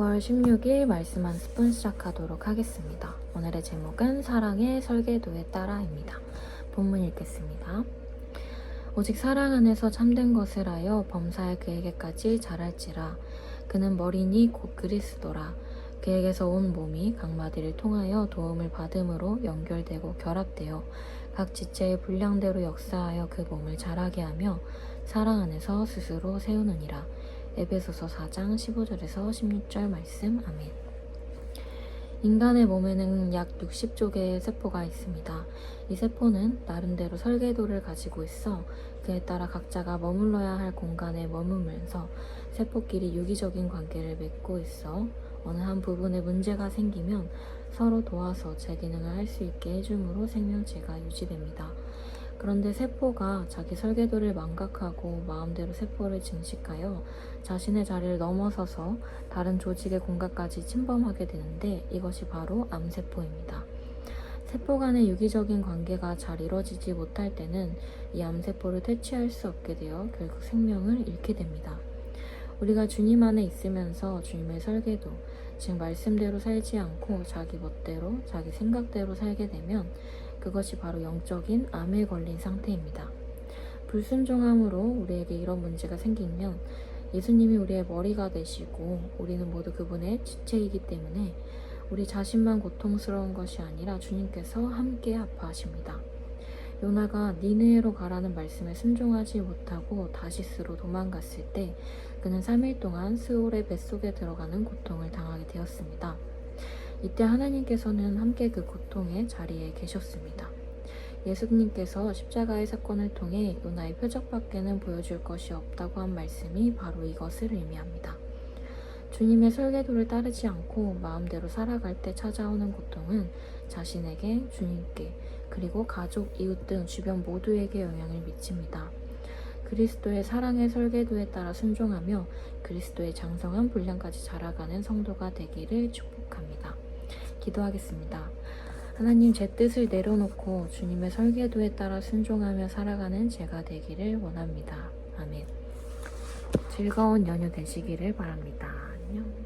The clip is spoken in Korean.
9월 16일 말씀 한 스푼 시작하도록 하겠습니다. 오늘의 제목은 사랑의 설계도에 따라입니다. 본문 읽겠습니다. 오직 사랑 안에서 참된 것을 하여 범사의 그에게까지 자랄지라 그는 머리니 곧 그리스도라 그에게서 온 몸이 각 마디를 통하여 도움을 받음으로 연결되고 결합되어 각 지체의 분량대로 역사하여 그 몸을 자라게 하며 사랑 안에서 스스로 세우느니라 에베소서 4장 15절에서 16절 말씀 아멘. 인간의 몸에는 약 60조 개의 세포가 있습니다. 이 세포는 나름대로 설계도를 가지고 있어 그에 따라 각자가 머물러야 할 공간에 머무면서 세포끼리 유기적인 관계를 맺고 있어 어느 한 부분에 문제가 생기면 서로 도와서 제 기능을 할 수 있게 해줌으로 생명체가 유지됩니다. 그런데 세포가 자기 설계도를 망각하고 마음대로 세포를 증식하여 자신의 자리를 넘어서서 다른 조직의 공간까지 침범하게 되는데 이것이 바로 암세포입니다. 세포 간의 유기적인 관계가 잘 이루어지지 못할 때는 이 암세포를 퇴치할 수 없게 되어 결국 생명을 잃게 됩니다. 우리가 주님 안에 있으면서 주님의 설계도, 즉 말씀대로 살지 않고 자기 멋대로, 자기 생각대로 살게 되면 그것이 바로 영적인 암에 걸린 상태입니다. 불순종함으로 우리에게 이런 문제가 생기면 예수님이 우리의 머리가 되시고 우리는 모두 그분의 지체이기 때문에 우리 자신만 고통스러운 것이 아니라 주님께서 함께 아파하십니다. 요나가 니느웨로 가라는 말씀에 순종하지 못하고 다시스로 도망갔을 때 그는 3일 동안 스올의 뱃속에 들어가는 고통을 당하게 되었습니다. 이때 하나님께서는 함께 그 고통의 자리에 계셨습니다. 예수님께서 십자가의 사건을 통해 요나의 표적밖에는 보여줄 것이 없다고 한 말씀이 바로 이것을 의미합니다. 주님의 설계도를 따르지 않고 마음대로 살아갈 때 찾아오는 고통은 자신에게, 주님께, 그리고 가족, 이웃 등 주변 모두에게 영향을 미칩니다. 그리스도의 사랑의 설계도에 따라 순종하며 그리스도의 장성한 분량까지 자라가는 성도가 되기를 축복합니다. 기도하겠습니다. 하나님 제 뜻을 내려놓고 주님의 설계도에 따라 순종하며 살아가는 제가 되기를 원합니다. 아멘. 즐거운 연휴 되시기를 바랍니다. 안녕.